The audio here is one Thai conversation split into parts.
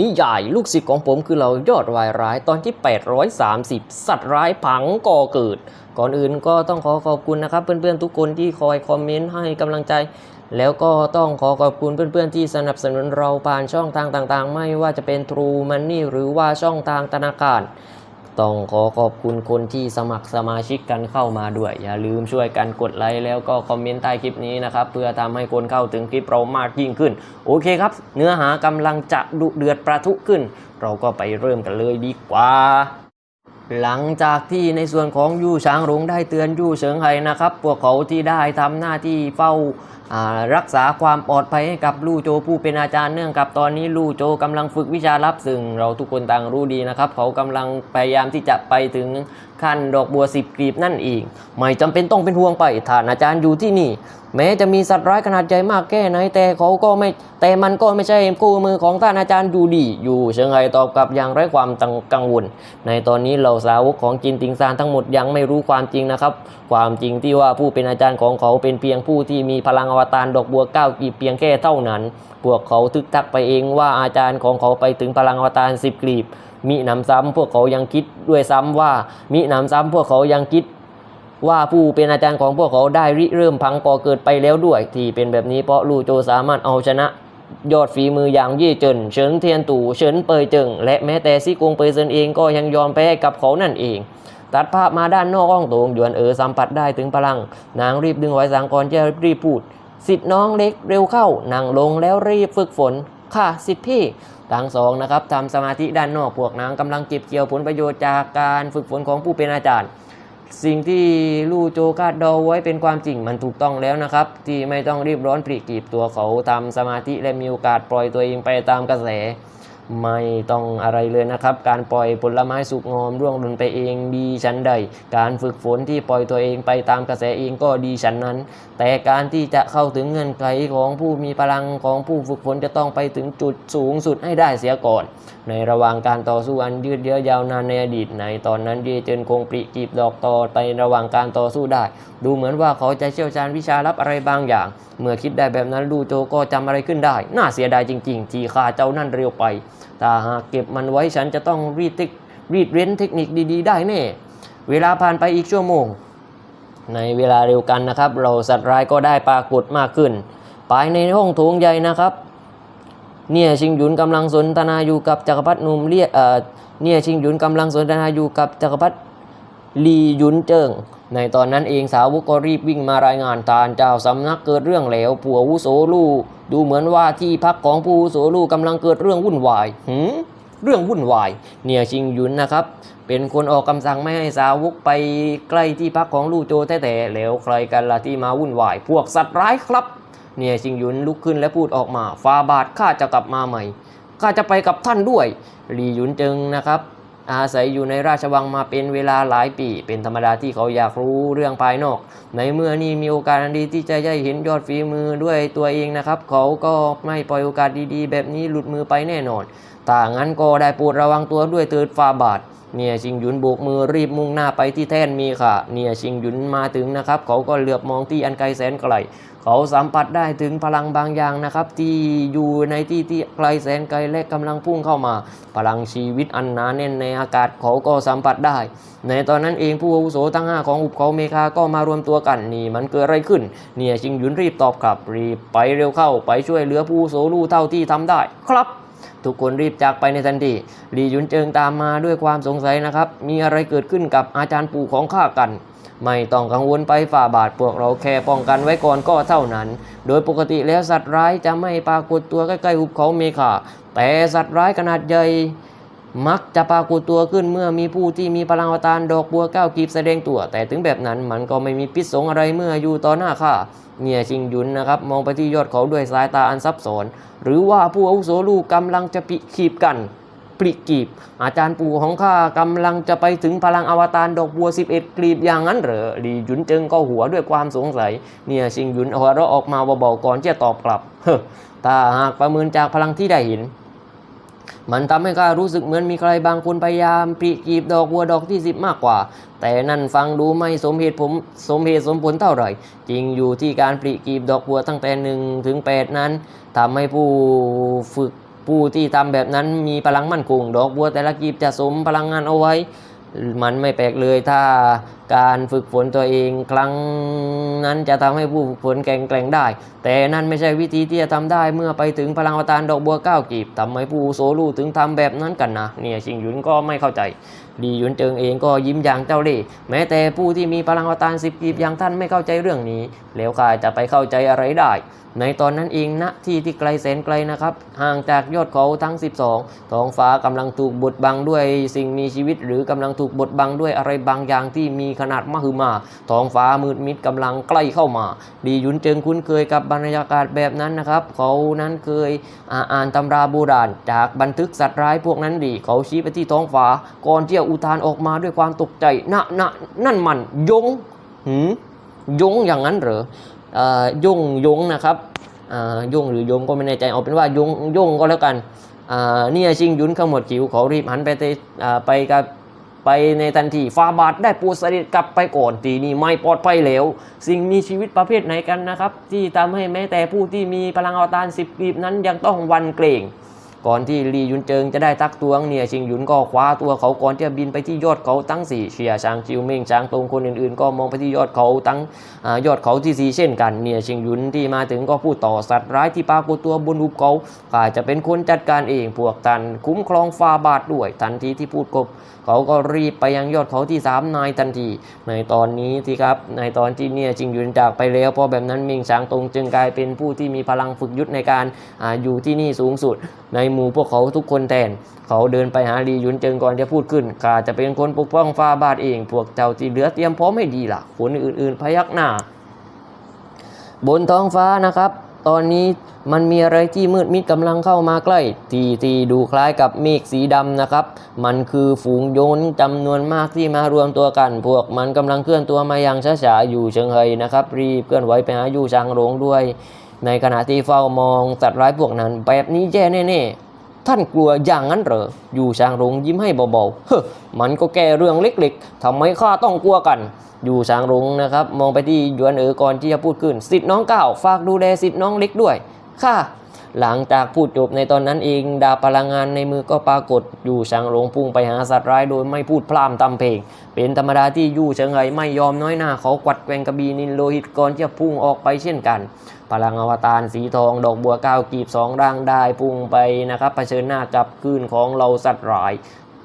นิยายลูกศิษย์ของผมคือเรายอดวายร้ายตอนที่ 830 สัตว์ร้ายผังก่อเกิด ก่อนอื่นก็ต้องขอขอบคุณนะครับ เพื่อนๆทุกคนที่คอยคอมเมนต์ให้กำลังใจ แล้วก็ต้องขอขอบคุณเพื่อนๆที่สนับสนุนเราผ่านช่องทางต่างๆ ไม่ว่าจะเป็น True Money หรือว่าช่องทางธนาคาร ต้องขอขอบคุณคนที่สมัครสมาชิกกันเข้ามาด้วย อย่าลืมช่วยกันกดไลค์แล้วก็คอมเมนต์ใต้คลิปนี้นะครับเพื่อทำให้คนเข้าถึงคลิปเรามากยิ่งขึ้น โอเคครับ เนื้อหากำลังจะดุเดือดประทุขึ้น เราก็ไปเริ่มกันเลยดีกว่า หลังจากที่ในส่วนของยู่ช้างหลงได้เตือนยู่เฉิงไห่นะครับ พวกเขาที่ได้ทำหน้าที่เฝ้ารักษาความปลอดภัยให้กับลู่โจผู้เป็นอาจารย์เนื่องกับตอนนี้ลู่โจกำลังฝึกวิชาลับซึ่งเราทุกคนต่างรู้ดีนะครับ เขากำลังพยายามที่จะไปถึงขั้นดอกบัวสิบกลีบนั่นเองไม่จำเป็นต้องเป็นห่วงไปท่านอาจารย์อยู่ที่นี่ แม้จะมีสัตว์ร้ายขนาดใหญ่มากแค่ไหนแต่เขาก็ไม่แต่มันก็ไม่ใช่คู่มือของท่านอาจารย์ดูดี อยู่เชิงไฮตอบกลับอย่างไร้ความกังวล ในตอนนี้เหล่าสาวกของจินติงซานทั้งหมดยังไม่รู้ความจริงนะครับ ความจริงที่ว่าผู้เป็นอาจารย์ของเขาเป็นเพียงผู้ที่มีพลังอวตารดอกบัวเก้ากีบเพียงแค่เท่านั้น พวกเขาทึกทักไปเองว่าอาจารย์ของเขาไปถึงพลังอวตารสิบกลีบ มิหนำซ้ำพวกเขายังคิดด้วยซ้ำว่า มิหนำซ้ำพวกเขายังคิดว่าผู้เป็นอาจารย์ของพวกเขาได้ริเริ่มพังก่อเกิดไปแล้วด้วย ที่เป็นแบบนี้เพราะลู่โจสามารถเอาชนะ ยอดฝีมืออย่างเย่เจินเฉินเทียนตู่เฉินเปยเจิงและแม้แต่ซี่กงเปยเซินเองก็ยังยอมแพ้กับเขานั่นเอง ตัดภาพมาด้านนอกห้องโถงหยวนเอ๋อสัมผัสได้ถึงพลัง นางรีบดึงไว้สังกรจะรีบพูดสิทธิ์น้องเล็กเร็วเข้านั่งลงแล้วรีบฝึกฝน ค่ะสิทธิพี่ทั้งสองนะครับทำสมาธิด้านนอกพวกนางกำลังเก็บเกี่ยวผลประโยชน์จากการฝึกฝนของผู้เป็นอาจารย์ สิ่งที่ลู่โจคาดเดาไว้เป็นความจริงมันถูกต้องแล้วนะครับ ที่ไม่ต้องรีบร้อนปรีกีบตัวเขาทำสมาธิและมีโอกาสปล่อยตัวเองไปตามกระแส ไม่ต้องอะไรเลยนะครับ การปล่อยผลไม้สุกงอมร่วงหล่นไปเองดีชั้นใด การฝึกฝนที่ปล่อยตัวเองไปตามกระแสเองก็ดีชั้นนั้น แต่การที่จะเข้าถึงเงื่อนไขของผู้มีพลังของผู้ฝึกฝนจะต้องไปถึงจุดสูงสุดให้ได้เสียก่อน ในระหว่างการต่อสู้อันยืดเยื้อยาวนานในอดีตในตอนนั้นเยเจนคงปริกีบดอกตอไประหว่างการต่อสู้ได้ ดูเหมือนว่าเขาจะเชี่ยวชาญวิชาลับอะไรบางอย่าง เมื่อคิดได้แบบนั้นลูโจก็จำอะไรขึ้นได้ น่าเสียดายจริง ๆ ที่ข้าเจ้านั่นเร็วไปถ้าหากเก็บมันไว้ฉันจะต้องรีดเทครีดเร้นเทคนิคดีๆ ได้แน่ เวลาผ่านไปอีกชั่วโมง ในเวลาเร็วกันนะครับ เราสัตว์ร้ายก็ได้ปรากฏมากขึ้น ภายในห้องโถงใหญ่นะครับ เนี่ยชิงหยุนกำลังสนทนาอยู่กับจักรพรรดินุ่มเรียกเอ่อเนี่ยชิงหยุนกำลังสนทนาอยู่กับจักรพรรดิลีหยุนเจิง ในตอนนั้นเองสาวกก็รีบวิ่งมารายงานทานเจ้าสำนักเกิดเรื่องแล้วผัวอาวุโสลู่ดูเหมือนว่าที่พักของผู้อาวุโสลู่กำลังเกิดเรื่องวุ่นวายหืมเรื่องวุ่นวาย เนี่ยชิงยุนนะครับ เป็นคนออกคำสั่งไม่ให้สาวกไปใกล้ที่พักของลู่โจแต่แต่ๆแล้วใครกันล่ะที่มาวุ่นวาย พวกสัตว์ร้ายครับ เนี่ยชิงยุนลุกขึ้นและพูดออกมาฟาบาทข้าจะกลับมาใหม่ข้าจะไปกับท่านด้วยหลีหยุนจิงนะครับ อาศัยอยู่ในราชวังมาเป็นเวลาหลายปี เป็นธรรมดาที่เขาอยากรู้เรื่องภายนอก ในเมื่อนี่มีโอกาสดีที่จะได้เห็นยอดฝีมือด้วยตัวเองนะครับ เขาก็ไม่ปล่อยโอกาสดีๆ แบบนี้หลุดมือไปแน่นอนถ้างั้นก็ได้โปรดระวังตัวด้วยเถิดฟาบาทเนี่ยชิงหยุนโบกมือรีบมุ่งหน้าไปที่แท่นมีค่ะ เนี่ยชิงหยุนมาถึงนะครับ เขาก็เหลือบมองที่อันไกลแสนไกล เขาสัมผัสได้ถึงพลังบางอย่างนะครับ ที่อยู่ในที่ที่ไกลแสนไกลและกำลังพุ่งเข้ามา พลังชีวิตอันหนาแน่นในอากาศเขาก็สัมผัสได้ ในตอนนั้นเองผู้อาวุโสทั้งห้าของอุบเขาเมคาก็มารวมตัวกันนี่มันเกิดอะไรขึ้น เนี่ยชิงหยุนรีบตอบกลับรีบไปเร็วเข้าไปช่วยเหลือผู้โสลู่เท่าที่ทำได้ ครับ ทุกคนรีบจากไปในทันทีหลีหยุนเจิงตามมาด้วยความสงสัยนะครับ มีอะไรเกิดขึ้นกับอาจารย์ปู่ของข้ากัน ไม่ต้องกังวลไปฝ่าบาทพวกเราแค่ป้องกันไว้ก่อนก็เท่านั้น โดยปกติแล้วสัตว์ร้ายจะไม่ปรากฏตัวใกล้ๆหุบเขาเมฆาแต่สัตว์ร้ายขนาดใหญ่ มักจะปรากฏตัวขึ้นเมื่อมีผู้ที่มีพลังอวตารดอกบัวเก้ากีบแสดงตัว แต่ถึงแบบนั้นมันก็ไม่มีพิษสงอะไรเมื่ออยู่ต่อหน้าข้าเนี่ยชิงยุนนะครับ มองไปที่ยอดเขาด้วยสายตาอันซับซ้อนหรือว่าผู้อาวุโสลูกกำลังจะปิขีบกันปลิกีบ อาจารย์ปู่ของข้ากำลังจะไปถึงพลังอวตารดอกบัว 11กลีบอย่างนั้นเหรอหลีหยุนเจิงก็หัวด้วยความสงสัย เนี่ยชิงหยุนหัวเราะออกมาเบาๆก่อนจะตอบกลับเฮ้อถ้าหากประเมินจากพลังที่ได้เห็น มันทำให้ข้ารู้สึกเหมือนมีใครบางคนพยายามปรีกีบดอกบัวดอกที่สิบมากกว่า แต่นั่นฟังดูไม่สมเหตุผมสมเหตุสมผลเท่าไหร่ จริงอยู่ที่การปรีกีบดอกบัวตั้งแต่หนึ่งถึงแปดนั้นทำให้ผู้ฝึกผู้ที่ทำแบบนั้นมีพลังมั่นคงดอกบัวแต่ละกีบจะสมพลังงานเอาไว้ มันไม่แปลกเลยถ้าการฝึกฝนตัวเองครั้งนั้นจะทำให้ผู้ฝึกฝนแข็งแกร่งได้ แต่นั่นไม่ใช่วิธีที่จะทำได้เมื่อไปถึงพลังอวตารดอกบัวเก้ากีบทำไมผู้โซลูถึงทำแบบนั้นกันนะเนี่ยชิงหยุนก็ไม่เข้าใจ ดีหยุนเจิงเองก็ยิ้มอย่างเจ้าเล่ห์แม้แต่ผู้ที่มีพลังอวตารสิบกีบอย่างท่านไม่เข้าใจเรื่องนี้ แล้วข้าจะไปเข้าใจอะไรได้ ในตอนนั้นเองณที่ที่ไกลแสนไกลนะครับ ห่างจากยอดเขาทั้ง 12 ท้องฟ้ากำลังถูกบดบังด้วยสิ่งมีชีวิต หรือกำลังถูกบดบังด้วยอะไรบางอย่างที่มีขนาดมหึมา ท้องฟ้ามืดมิดกำลังใกล้เข้ามา ดีหยุนเจิงคุ้นเคยกับบรรยากาศแบบนั้นนะครับ เขานั้นเคยอ่านตำราโบราณจากบันทึกสัตว์ร้ายพวกนั้นดี เขาชี้ไปที่ท้องฟ้าก่อนเที่จะอุทานออกมาด้วยความตกใจนะนะนั่นมันยงหืมยงอย่างนั้นเหรออยงยงนะครับยงหรือยงก็ไม่แน่ใจเอาเป็นว่ายงยงก็แล้วกันเนี่ยชิงยุนขมวดจิ๋วเขารีบหันไปไปกับไปในทันทีฟาบาทได้ปูสลิดกลับไปก่อนทีนี้ไม่ปลอดภัยแล้ว สิ่งมีชีวิตประเภทไหนกันนะครับ ที่ทำให้แม้แต่ผู้ที่มีพลังอวตารสิบปีบนั้นยังต้องวันเกรง ก่อนที่ลียุนเจิงจะได้ตักตวงเนี่ยชิงหยุนก็คว้าตัวเขาก่อนที่จะบินไปที่ยอดเขาทั้งสี่เชียชางจิวเม่งชางตงคนอื่นๆ ก็มองไปที่ยอดเขาทั้งอยอดเขาที่สี่เช่นกันเนี่ยชิงหยุนที่มาถึงก็พูดต่อสัตว์ร้ายที่ปรากฏตัวบนหุบเขาข้าจะเป็นคนจัดการเองพวกท่านคุ้มครองฟาบาทด้วยทันทีที่พูดกบเขาก็รีบไปยังยอดเขาที่สามนายทันที ในตอนนี้ที่ครับในตอนที่เนี่ยจิงหยุนจากไปแล้วเพราะแบบนั้นมิงฉางตงจึงกลายเป็นผู้ที่มีพลังฝึกยุทธในการอาอยู่ที่นี่สูงสุดในหมู่พวกเขาทุกคนแทน เขาเดินไปหาลีหยุนเจิงก่อนจะพูดขึ้นข้าจะเป็นคนปกป้องฟ้าบาทเอง พวกเจ้าที่เหลือเตรียมพร้อมให้ดีล่ะคนอื่นๆพยักหน้า บนท้องฟ้านะครับ ตอนนี้มันมีอะไรที่มืดมิดกำลังเข้ามาใกล้ ทีทีดูคล้ายกับเมฆสีดำนะครับ มันคือฝูงโยนจำนวนมากที่มารวมตัวกัน พวกมันกำลังเคลื่อนตัวมาอย่างช้าๆอยู่เชิงเฮยนะครับ รีบเคลื่อนไหวไปหาอยู่ชางหลงด้วย ในขณะที่เฝ้ามองสัตว์ร้ายพวกนั้น แบบนี้แย่แน่ๆ ท่านกลัวอย่างนั้นเหรอ อยู่ชางหลงยิ้มให้เบาๆ เฮ้อมันก็แค่เรื่องเล็กๆทำไมข้าต้องกลัวกัน อยู่ชางหลงนะครับ มองไปที่หยวนเอ๋อก่อนที่จะพูดขึ้น สิทธิ์น้องเก้าฝากดูแลสิทธิ์น้องเล็กด้วยค่ะ หลังจากพูดจบในตอนนั้นเอง ดาพลังงานในมือก็ปรากฏ อยู่ชางหลงพุ่งไปหาสัตว์ร้ายโดยไม่พูดพร่ำทำเพลง เป็นธรรมดาที่ยู่เฉิงไหไม่ยอมน้อยหน้าเขากวัดแกงกระบีนินโลหิตก่อนที่จะพุ่งออกไปเช่นกัน พลังอวตารสีทอง ดอกบัวก้ากีบสองร่างได้พุ่งไปนะครับเผชิญหน้ากับคลื่นของเราสัตว์ร้าย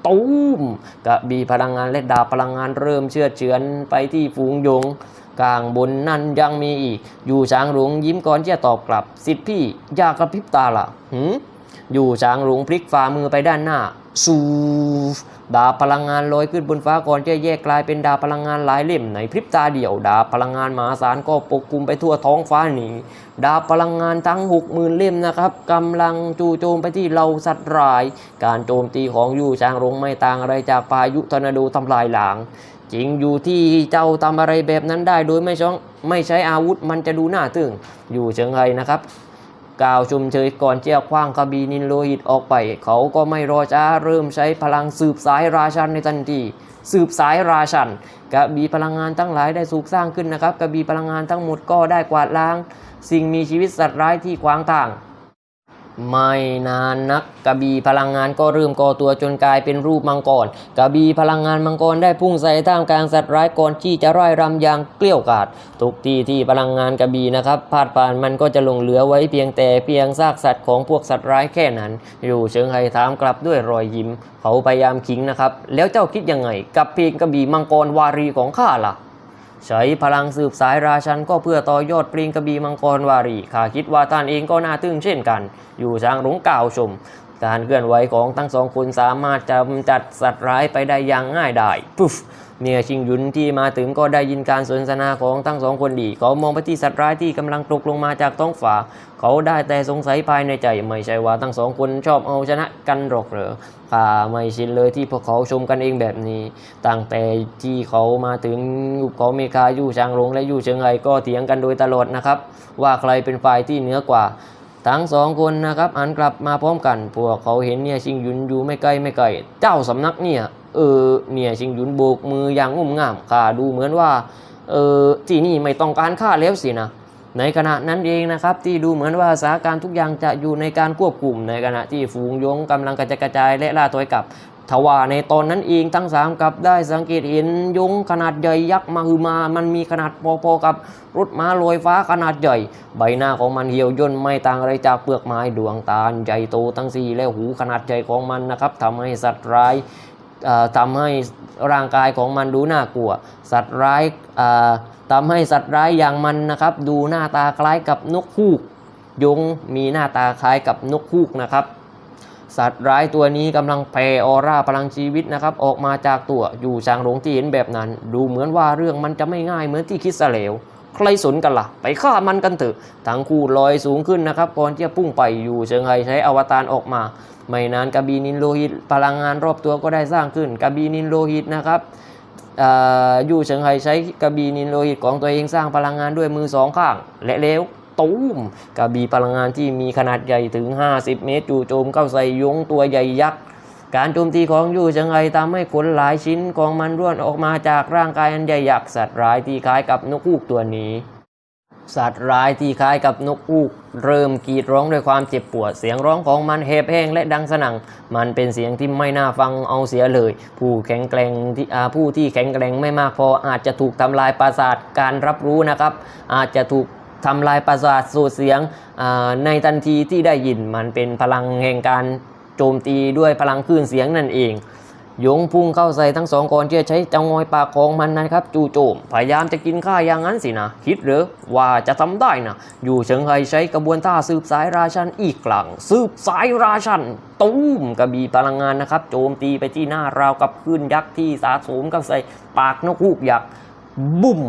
ตูมกระบีพลังงานและดาพลังงานเริ่มเชื่อเฉือนไปที่ฝูงยงกลางบนนั่นยังมีอีก อยู่ช้างหลวงยิ้มก่อนที่จะตอบกลับ สิทธิพี่อยากกระพริบตาล่ะหืม อยู่ช้างหลวงพลิกฝ่ามือไปด้านหน้า สูดาบพลังงานลอยขึ้นบนฟ้าก่อนจะแยกกลายเป็นดาบพลังงานหลายเล่มในพริบตาเดียว ดาบพลังงานมหาศาลก็ปกคลุมไปทั่วท้องฟ้านี้ดาบพลังงานทั้งหกหมื่นเล่มนะครับกำลังจู่โจมไปที่เราสัตว์ร้าย การโจมตีของยู่ช้างหลวงไม่ต่างอะไรจากพายุทอร์นาโดทำลายหลางจริงอยู่ที่เจ้าทำอะไรแบบนั้นได้โดยไม่ช้องไม่ใช้อาวุธมันจะดูน่าตึงอยู่เชิงไฮนะครับ กล่าวชมเชยก่อนเจ้าคว้างกระบีนินโลหิตออกไป เขาก็ไม่รอช้าเริ่มใช้พลังสืบสายราชันในทันทีสืบสายราชันกระบีพลังงานทั้งหลายได้สูกสร้างขึ้นนะครับกระบีพลังงานทั้งหมดก็ได้กวาดล้าง สิ่งมีชีวิตสัตว์ร้ายที่ขวางทาง ไม่นานนักกระบี่พลังงานก็เริ่มก่อตัวจนกลายเป็นรูปมังกรกระบี่พลังงานมังกรได้พุ่งใส่ท่ามกลางสัตว์ร้ายก่อนที่จะร่ายรำอย่างเกลี้ยวกาดทุกที่ที่พลังงานกระบี่นะครับพาดผ่านมันก็จะหลงเหลือไว้เพียงแต่เพียงซากสัตว์ของพวกสัตว์ร้ายแค่นั้น อยู่เชิงไห้ถามกลับด้วยรอยยิ้ม เขาพยายามขิงนะครับ แล้วเจ้าคิดยังไง กับเพียงกระบี่มังกรวารีของข้าล่ะ ใช้พลังสืบสายราชันก็เพื่อต่อยอดปริงกระบีมังกรวารีข้าคิดว่าท่านเองก็น่าทึ่งเช่นกัน อยู่ช้างหลงกล่าวชม การเคลื่อนไหวของทั้งสองคนสามารถจำจัดสัตว์ร้ายไปได้อย่างง่ายดายปุ๊บเมียชิงหยุนที่มาถึงก็ได้ยินการสนทนาของทั้งสองคนดี เขามองไปที่สัตว์ร้ายที่กำลังตกลงมาจากท้องฟ้าเขาได้แต่สงสัยภายในใจ ไม่ใช่ว่าทั้งสองคนชอบเอาชนะกันหรอกเหรอข้าไม่ชินเลยที่พวกเขาชมกันเองแบบนี้ ตั้งแต่ที่เขามาถึงยุคเขาเมคายู่ชางหลงและยู่เชิงไหก็เถียงกันโดยตลอดนะครับ ว่าใครเป็นฝ่ายที่เหนือกว่า ทั้งสองคนนะครับหันกลับมาพร้อมกัน พวกเขาเห็นเนี่ยชิงยุนอยู่ไม่ไกลไม่ไกล เจ้าสำนักเนี่ย เออ เนี่ยชิงยุนโบกมืออย่างงุ่มง่ามข้าดูเหมือนว่า เออที่นี่ไม่ต้องการข้าแล้วสินะ ในขณะนั้นเองนะครับที่ดูเหมือนว่าสถานการณ์ทุกอย่างจะอยู่ในการควบคุมในขณะที่ฝูงยงกำลังกระจายกระจายและล่าถอยกลับ ทว่าในตอนนั้นเองทั้งสามกับได้สังเกตเห็นยงขนาดใหญ่ยักษ์มาฮือมา มันมีขนาดพอๆกับรถม้าลอยฟ้าขนาดใหญ่ ใบหน้าของมันเหี่ยวย่นไม่ต่างอะไรจากเปลือกไม้ดวงตาใหญ่โตทั้งสี่และหูขนาดใหญ่ของมันนะครับทำให้สัตว์ร้ายทำให้ร่างกายของมันดูน่ากลัว สัตว์ร้ายทำให้สัตว์ร้ายอย่างมันนะครับดูหน้าตาคล้ายกับนกฮูก ยงมีหน้าตาคล้ายกับนกฮูกนะครับ สัตว์ร้ายตัวนี้กำลังแผ่ออร่าพลังชีวิตนะครับ ออกมาจากตัวอยู่ช้างหลงที่เห็นแบบนั้น ดูเหมือนว่าเรื่องมันจะไม่ง่ายเหมือนที่คิดซะแล้วใครสนกันล่ะ ไปฆ่ามันกันเถอะทั้งคู่ลอยสูงขึ้นนะครับก่อนที่จะพุ่งไปอยู่เชิงไฮใช้อวตารออกมา ไม่นานกระบีนินโลหิต พลังงานรอบตัวก็ได้สร้างขึ้นกระบีนินโลหิตนะครับออยู่เฉิงไฮใช้กระบีนินโลหิตของตัวเองสร้างพลังงานด้วยมือสองข้างและแล้ว ตูมกระบีพลังงานที่มีขนาดใหญ่ถึง 50 เมตร จู่โจมเข้าใส่ยงตัวใหญ่ยักษ์การโจมตีของยู่เฉิงไฮทำให้ขนหลายชิ้นของมันร่วนออกมาจากร่างกายอันใหญ่ยักษ์สัตว์ร้ายที่คล้ายกับนกฮูกตัวนี้สัตว์ร้ายที่คล้ายกับนกอูก เริ่มกรีดร้องด้วยความเจ็บปวด เสียงร้องของมันแหบแห้งและดังสนั่ง มันเป็นเสียงที่ไม่น่าฟังเอาเสียเลย ผู้แข็งแกร่งที่อาผู้ที่แข็งแกร่งไม่มากพออาจจะถูกทำลายประสาทการรับรู้นะครับ อาจจะถูก ทำลายประสาทสูดเสียงในทันทีที่ได้ยินมันเป็นพลังแห่งการโจมตีด้วยพลังคลื่นเสียงนั่นเองยงพุ่งเข้าใส่ทั้งสองก่อนที่จะใช้จ้างอยปากของมันนะครับ จู่โจมพยายามจะกินข้าอย่างนั้นสินะ คิดหรือว่าจะทำได้นะ อยู่เฉิงไฮใช้กระบวนท่าสืบสายราชันอีกครั้งสืบสายราชันตูมกระบี่พลังงานนะครับ โจมตีไปที่หน้าราวกับคลื่นยักษ์ที่สาสมกับใส่ปากนกฮูกยักษ์ บุ้ม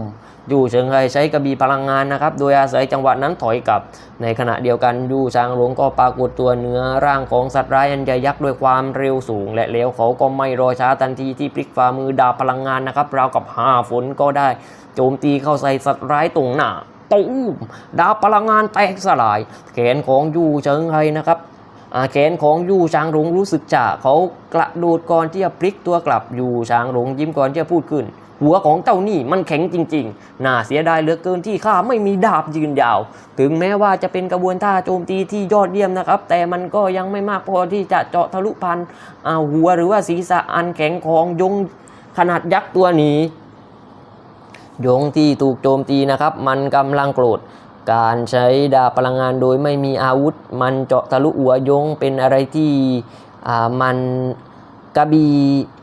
อยู่เฉิงไฮใช้กระบี่พลังงานนะครับ โดยอาศัยจังหวะนั้นถอยกลับ ในขณะเดียวกันยูชางหลงก็ปรากฏตัวเนื้อร่างของสัตว์ร้ายอันใหญ่ยักษ์ด้วยความเร็วสูง และแล้วเขาก็ไม่รอช้าทันทีที่พลิกฝ่ามือดาบพลังงานนะครับ ราวกับห้าฝนก็ได้ โจมตีเข้าใส่สัตว์ร้ายตรงหน้าตูมดาบพลังงานแตกสลาย แขนของยูเฉิงไฮนะครับ แขนของยูชางหลงรู้สึกจ่าเขากระโดดก่อนที่จะพลิกตัวกลับยูชางหลงยิ้มก่อนที่จะพูดขึ้น หัวของเจ้านี่มันแข็งจริงๆ น่าเสียดายเหลือเกินที่ข้าไม่มีดาบยืนยาว ถึงแม้ว่าจะเป็นกระบวนท่าโจมตีที่ยอดเยี่ยมนะครับ แต่มันก็ยังไม่มากพอที่จะเจาะทะลุพันหัวหรือว่าศีรษะอันแข็งของยงขนาดยักษ์ตัวนี้ยงที่ถูกโจมตีนะครับ มันกำลังโกรธ การใช้ดาบพลังงานโดยไม่มีอาวุธ มันเจาะทะลุหัวยงเป็นอะไรที่อ่ามันกระบี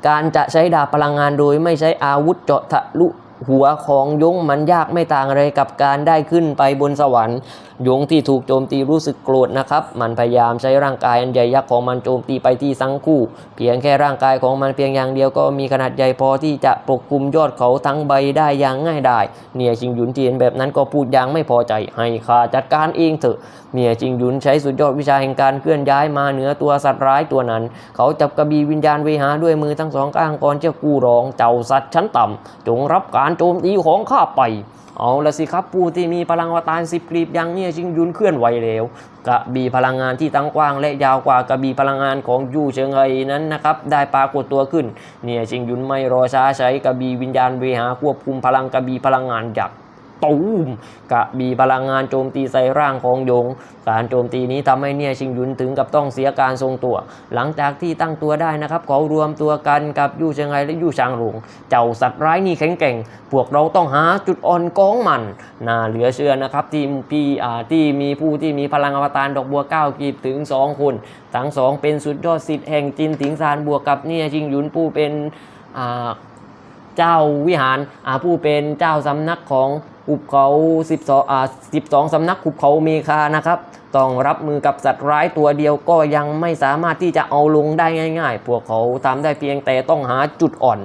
การจะใช้ดาบพลังงานโดยไม่ใช้อาวุธเจาะทะลุ หัวของยงมันยากไม่ต่างอะไรกับการได้ขึ้นไปบนสวรรค์ ยงที่ถูกโจมตีรู้สึกโกรธนะครับ มันพยายามใช้ร่างกายอันใหญ่ยักษ์ของมันโจมตีไปที่สังคู่ เพียงแค่ร่างกายของมันเพียงอย่างเดียวก็มีขนาดใหญ่พอที่จะปกคลุมยอดเขาทั้งใบได้อย่างง่ายดายเนี่ยชิงหยุนเที่เห็นแบบนั้นก็พูดอย่างไม่พอใจให้ข้าจัดการเองเถอะเมียจิงหยุนใช้สุดยอดวิชาแห่งการเคลื่อนย้ายมาเหนือตัวสัตว์ร้ายตัวนั้น เขาจับกระบี่วิญญาณเวหาด้วยมือทั้งสองข้างก่อนจะกู้ร้องเจ้าสัตว์ชั้นต่ำจงรับการโจมตีของข้าไป เอาละสิครับผู้ที่มีพลังวตารสิบกรีบอยังเนี่ยจิงยุนเคลื่อนไหวเร็วกระบี่พลังงานที่ตั้งกว้างและยาวกว่ากระบี่พลังงานของยู่เชิงไอนั้นนะครับได้ปรากฏตัวขึ้น เนี่ยจิงยุนไม่รอช้าใช้กระบี่วิญญาณเวหาควบคุมพลังกระบี่พลังงานยักษ์ ตูมกะบีพลังงานโจมตีใส่ร่างของยง การโจมตีนี้ทำให้เนี่ยชิงหยุนถึงกับต้องเสียการทรงตัว หลังจากที่ตั้งตัวได้นะครับเขารวมตัวกันกับยู่เชียงไฮและยู่ชางหลงเจ้าสัตว์ร้ายนี่แข็งแกร่ง พวกเราต้องหาจุดอ่อนของมันน่าเหลือเชื่อนะครับที่พี่อ่าที่มีผู้ที่มีพลังอวตารดอกบัวเก้ากีบถึง 2 คน ทั้งสองเป็นสุดยอดสิทธิ์แห่งจินถิงซานบวกกับเนี่ยชิงหยุนผู้เป็นอ่าเจ้าวิหารผู้เป็นเจ้าสำนักของ หุบเขา12อ่า12 สำนักหุบเขาเมคานะครับ ต้องรับมือกับสัตว์ร้ายตัวเดียวก็ยังไม่สามารถที่จะเอาลงได้ง่าย ๆ พวกเขาทำได้เพียงแต่ต้องหาจุดอ่อน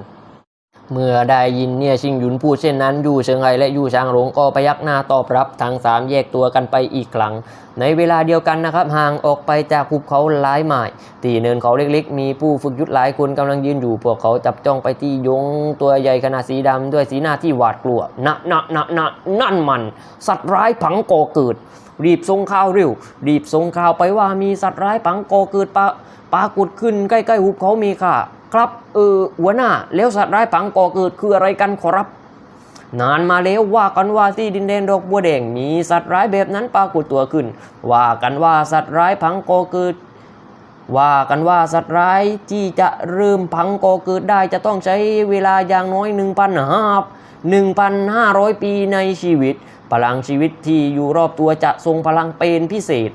เมื่อได้ยินเนี่ยชิงหยุนพูดเช่นนั้นยู่เชิงไฮและยู่ชางหลงก็พยักหน้าตอบรับทั้งสามแยกตัวกันไปอีกครั้งในเวลาเดียวกันนะครับห่างออกไปจากภูเขาหลายไม้ตีเนินเขาเล็กๆ มีผู้ฝึกยุทธหลายคนกำลังยืนอยู่พวกเขาจับจ้องไปที่ยงตัวใหญ่ขนาดสีดำด้วยสีหน้าที่หวาดกลัวนะนะนะนะนั่นมัน สัตว์ร้ายผังก่อเกิด รีบส่งข่าวเร็ว รีบส่งข่าวไปว่ามีสัตว์ร้ายผังก่อเกิดปะปรากฏขึ้นใกล้ๆหุบเขามีค่ะ ครับ เออหัวหน้า แล้วสัตว์ร้ายผังก่อเกิดคืออะไรกันขอรับ นานมาแล้วว่ากันว่าที่ดินแดนดอกบัวแดงมีสัตว์ร้ายแบบนั้นปรากฏตัวขึ้น ว่ากันว่าสัตว์ร้ายพังก่อเกิด ว่ากันว่าสัตว์ร้ายที่จะเริ่มพังก่อเกิดได้จะต้องใช้เวลาอย่างน้อย1 5 1,500 ปีในชีวิต พลังชีวิตที่อยู่รอบตัวจะทรงพลังเป็นพิเศษ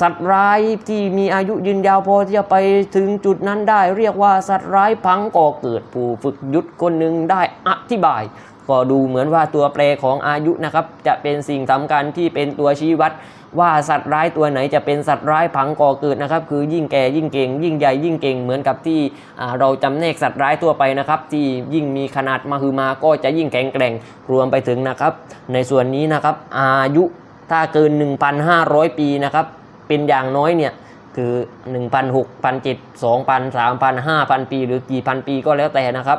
สัตว์ร้ายที่มีอายุยืนยาวพอที่จะไปถึงจุดนั้นได้ เรียกว่าสัตว์ร้ายพังก่อเกิดผู้ฝึกยุทธคนหนึ่งได้อธิบาย ก็ดูเหมือนว่าตัวแปรของอายุนะครับ จะเป็นสิ่งสำคัญที่เป็นตัวชี้วัดว่าสัตว์ร้ายตัวไหนจะเป็นสัตว์ร้ายพังก่อเกิดนะครับ คือยิ่งแก่ยิ่งเก่ง ยิ่งใหญ่ยิ่งเก่งเหมือนกับที่เราจำแนกสัตว์ร้ายทั่วไปนะครับ ที่ยิ่งมีขนาดมาคือมาก็จะยิ่งแข็งแกร่งรวมไปถึงนะครับ ในส่วนนี้นะครับอายุถ้าเกิน 1,500 ปีนะครับ เป็นอย่างน้อยเนี่ยคือ1,000 6 0 0 7 2,000 3,000 5,000 ปี หรือกี่พันปีก็แล้วแต่นะครับ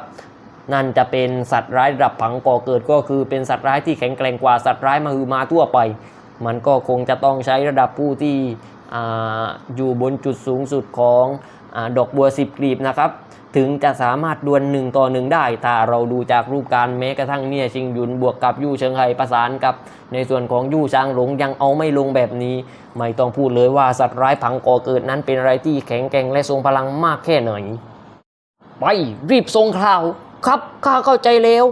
นั่นจะเป็นสัตว์ร้ายระดับผังก่อเกิดก็คือเป็นสัตว์ร้ายที่แข็งแกร่งกว่าสัตว์ร้ายมาฮือมาทั่วไป มันก็คงจะต้องใช้ระดับผู้ที่ออยู่บนจุดสูงสุดของอดอกบัวสิบกลีบนะครับ ถึงจะสามารถดวลหนึ่งต่อหนึ่งได้ ถ้าเราดูจากรูปการแม้กระทั่งเนี่ยชิงยุนบวกกับยู่เชิงไฮประสานกับ ในส่วนของยู่ชางหลงยังเอาไม่ลงแบบนี้ ไม่ต้องพูดเลยว่าสัตว์ร้ายผังก่อเกิดนั้นเป็นอะไรที่แข็งแกร่งและทรงพลังมากแค่ไหนไปรีบส่งข่าวครับข้าเข้าใจแล้ว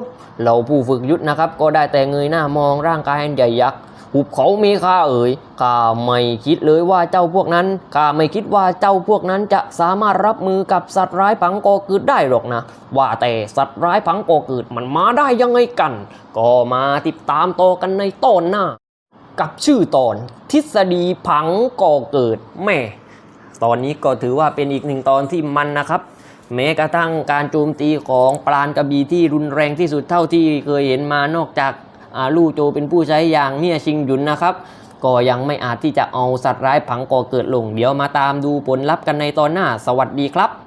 เราผู้ฝึกยุทธนะครับ ก็ได้แต่เงยหน้ามองร่างกายใหญ่ยักษ์ หุบเขามีข้าเอ๋ยข้าไม่คิดเลยว่าเจ้าพวกนั้นข้าไม่คิดว่าเจ้าพวกนั้นจะสามารถรับมือกับสัตว์ร้ายผังกอเกิดได้หรอกนะ ว่าแต่สัตว์ร้ายผังกอเกิดมันมาได้ยังไงกัน ก็มาติดตามต่อกันในตอนหน้า กับชื่อตอน ทฤษฎีผังก่อเกิดแม่ตอนนี้ก็ถือว่าเป็นอีกหนึ่งตอนที่มันนะครับ แม้กระทั่งการโจมตีของปราณกระบี่ที่รุนแรงที่สุดเท่าที่เคยเห็นมานอกจาก ลู่โจเป็นผู้ใช้อย่างเมี่ยชิงหยุนนะครับ ก็ยังไม่อาจที่จะเอาสัตว์ร้ายผังก่อเกิดลง เดี๋ยวมาตามดูผลลัพธ์กันในตอนหน้า สวัสดีครับ